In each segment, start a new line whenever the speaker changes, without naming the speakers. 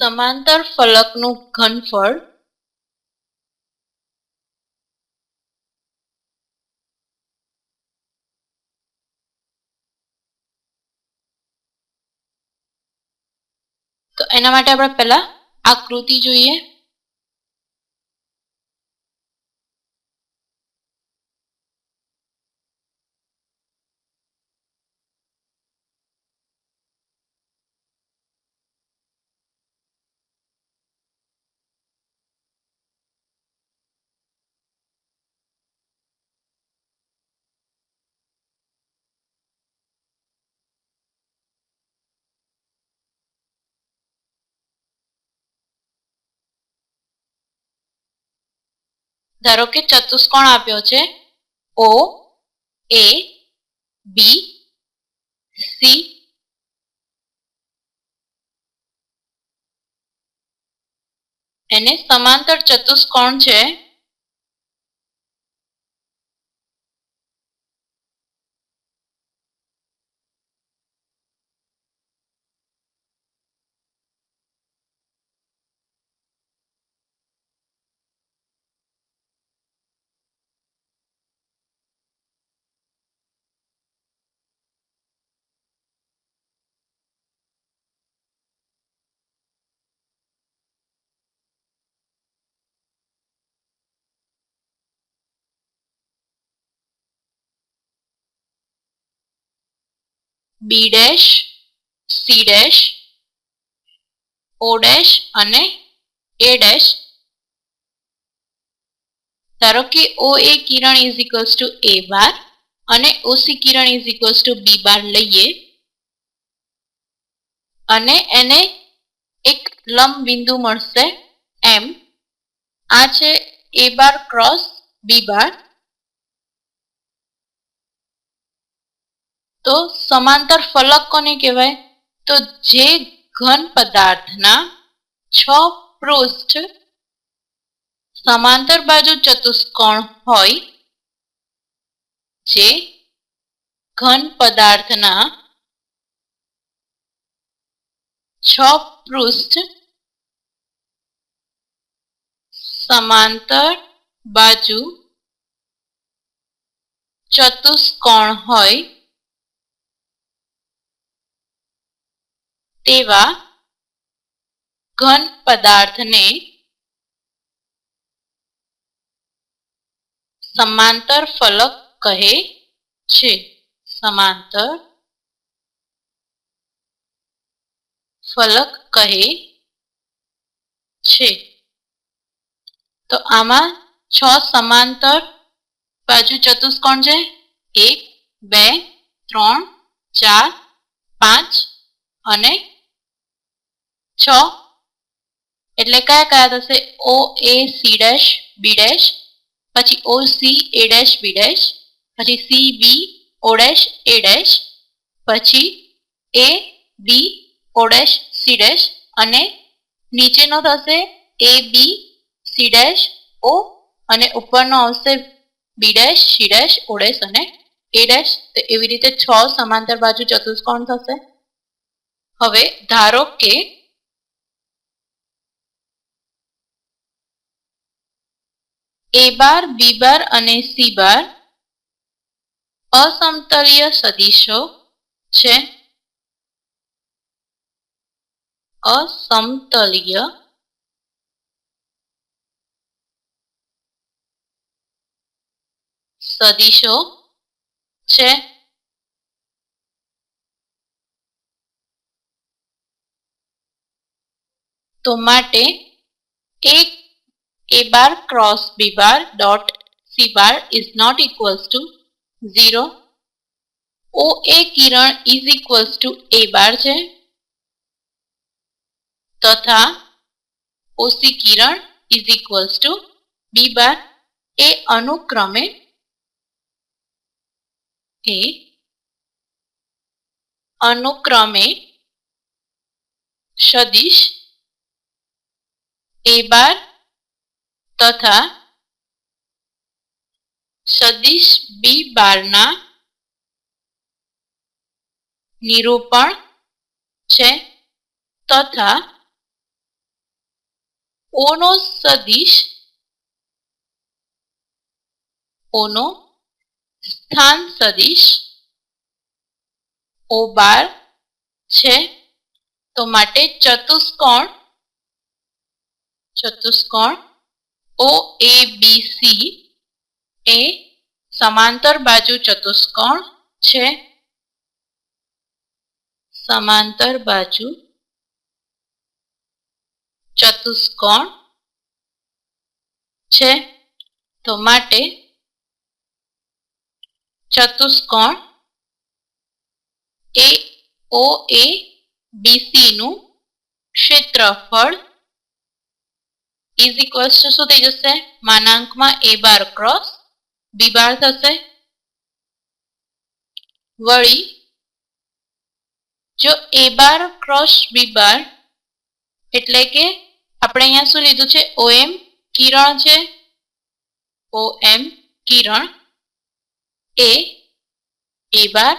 સમાંતર ફલકનું ઘનફળ તો એના માટે આપણે પહેલા આકૃતિ જોઈએ. ધારો કે ચતુષ્કોણ આપ્યો છે. ઓ એ બી સી એને સમાંતર ચતુષ્કોણ છે. B dash C dash O dash અને એ ડેશ ધારો કે O A Kiran is equals to A bar અને ઓસી કિરણ is equals to B bar લઈએ. અને એને એક લંબ બિંદુ મળશે એમ આ છે એ બાર ક્રોસ બી બાર તો સમાંતર ફલક કોને કહેવાય તો જે ઘન પદાર્થના છ પૃષ્ઠ સમાંતર બાજુ ચતુષ્કોણ હોય જે ઘન પદાર્થના છ પૃષ્ઠ સમાંતર બાજુ ચતુષ્કોણ હોય તેવા ઘન પદાર્થને સમાંતર ફલક કહે છે. સમાંતર ફલક કહે છે. તો આમાં છ સમાંતર બાજુ ચતુષ્કોણ છે. એક, બે, ત્રણ, ચાર, પાંચ અને છ? એટલે કયા કયા થશે? O A C dash B dash પછી O C A dash B dash પછી C B O dash A dash પછી A B O dash C dash અને નીચેનો થશે એ બી સી ડેશ ઓ અને ઉપરનો આવશે B dash C dash O dash અને એ ડેશ તો એવી રીતે છ સમાંતર બાજુ ચતુષ્કોણ થશે. હવે ધારો કે એ બાર બી બાર અને સી બાર અસમતલીય સદીશો છે. અસમતલીય સદીશો છે. તો માટે એક a bar cross b bar dot c bar is not equals to 0 OA Kiran is equals to a bar છે તથા OC Kiran is equals to b bar એ અનુક્રમે એ અનુક્રમે સદિશ એ બાર તથા સદિશ બી બારના નિરૂપણ છે તથા ઓનો સદિશ ઓનો સ્થાન સદિશ ઓ બાર છે તો માટે ચતુષ્કોણ ચતુષ્કોણ ઓ એ બી સી એ સમાંતર બાજુ ચતુષ્કોણ છે. સમાંતર બાજુ ચતુષ્કોણ છે. તો માટે ચતુષ્કોણ એ ઓ એ બીસી નું ક્ષેત્રફળ ઇઝ ઇક્વલ્સ ટુ શું થઈ જશે? માનાંકમાં એ બાર ક્રોસ બી બાર થશે. વળી, જો એ બાર ક્રોસ બી બાર એટલે કે આપણે અહીંયા શું લીધું છે? ઓ એમ કિરણ છે. ઓ એમ કિરણ એ એ બાર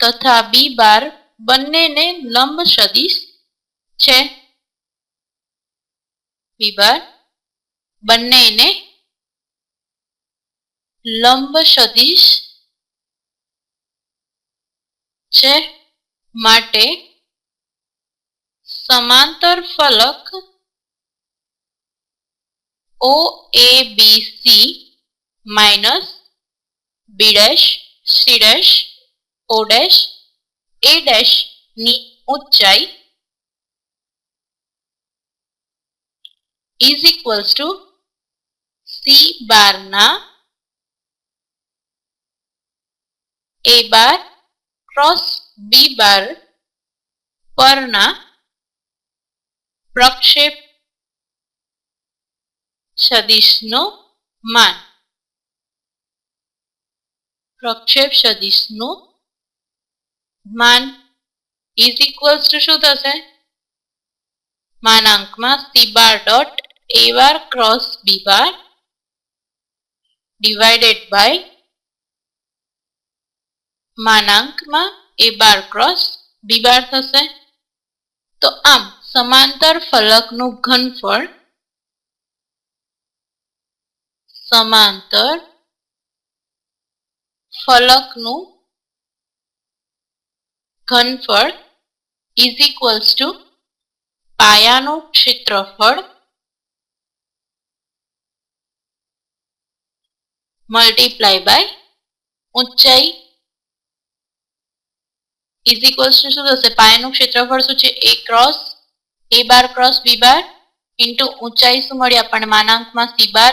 તથા બી બાર બંનેને લંબ સદિશ છે. બી બંનેને લંબ સદિશ છે માટે સમાંતર ફલક O A B C minus B dash C dash O dash A dash ની ઊંચાઈ ઇઝ ઇક્વલ્સ ટુ સી બારના એ બાર ક્રોસ બી બાર પરના પ્રક્ષેપ સદિશનો માન પ્રક્ષેપ સદિશનું માન ઇઝ ઇક્વલ્સ ટુ શું થશે? માનાંકમાં C bar dot A bar cross B bar divided by માનાંકમાં A bar cross B bar થશે. તો આમ, સમાંતર ફલકનું ઘનફળ સમાંતર ફલકનું ઘનફળ ઇઝ ઇક્વલ્સ ટુ પાયાનું ક્ષેત્રફળ મલ્ટીપ્લાય બાય ઊંચાઈ ઇઝ ઇક્વલ્સ ટુ શું થશે? પાયાનું ક્ષેત્રફળ શું છે? A cross A bar cross B bar into ઊંચાઈ શું મળી? આપણને માનાંકમાં C bar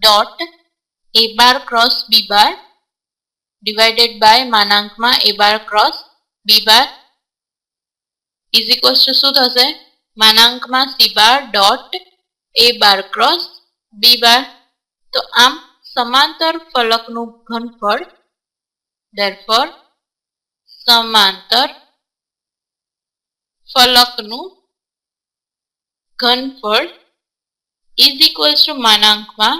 dot A bar cross B bar divided by માનાંકમાં A bar cross B bar is equals to શું થશે? માનાંકમાં C bar dot A bar cross B bar તો આમ સમાંતર ફલકનું ઘનફળ, therefore, સમાંતર ફલકનું ઘનફળ is equals to માનાંકમાં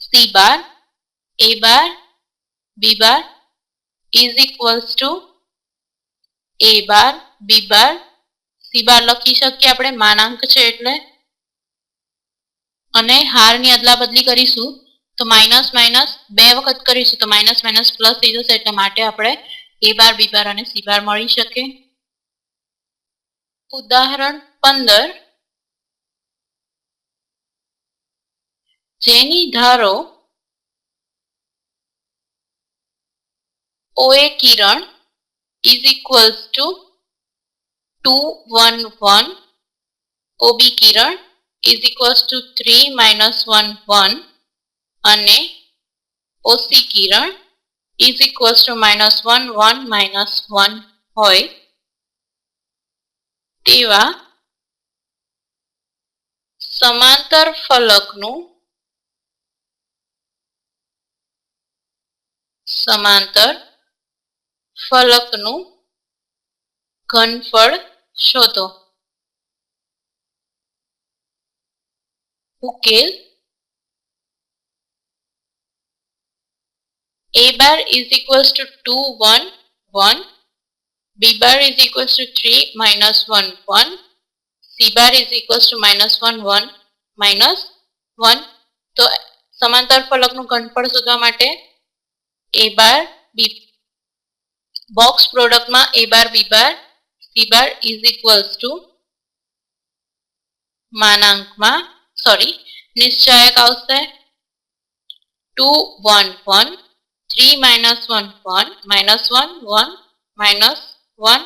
C bar A bar B bar is equals to A bar B bar C bar લખી શકીએ આપણે, માનાંક છે એટલે. અને હારની અદલા બદલી કરીશું. તો માઇનસ માઇનસ બે વખત કરીશું તો માઇનસ માઇનસ પ્લસ થઈ જશે એટલે માટે આપણે એ બાર બી બાર અને સી બાર મળી શકે. ઉદાહરણ પંદર. જેની ધારો ઓએ કિરણ is equals to two one one OB Kiran is equals to 3 minus 1 1 અને ઓસી કિરણ is equals to minus one one minus one હોય તેવા સમાંતર ફલકનું સમાંતર ફલકનું ઘનફળ શોધો. ઉકેલ a bar is equals to 2 1 1 b bar is equals to 3 minus 1 1 c bar is equals to minus 1 1 minus one તો સમાંતર ફલકનું ઘનફળ શોધવા માટે એ બાર બી બોક્સ પ્રોડક્ટમાં A bar B bar, C bar is equals to માનાંકમાં sorry નિશ્ચાયક આવશે two one one 3 minus 1, 1, minus 1, 1, minus 1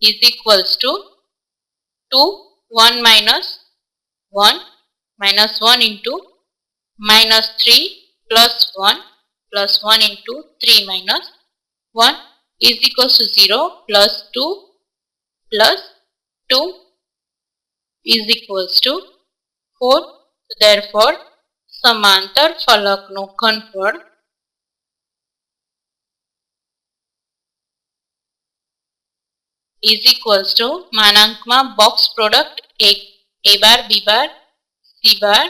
is equals to 2, 1 minus 1, minus 1 into minus 3 plus 1 plus 1 into 3 minus 1 is equals to 0 plus 2 plus 2 is equals to 4. Therefore, Samantar Falakno confirmed is equals to માનાંકમાં box product એક A bar B bar C bar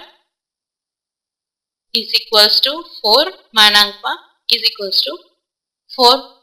is equals to 4 માનાંકમાં is equals to 4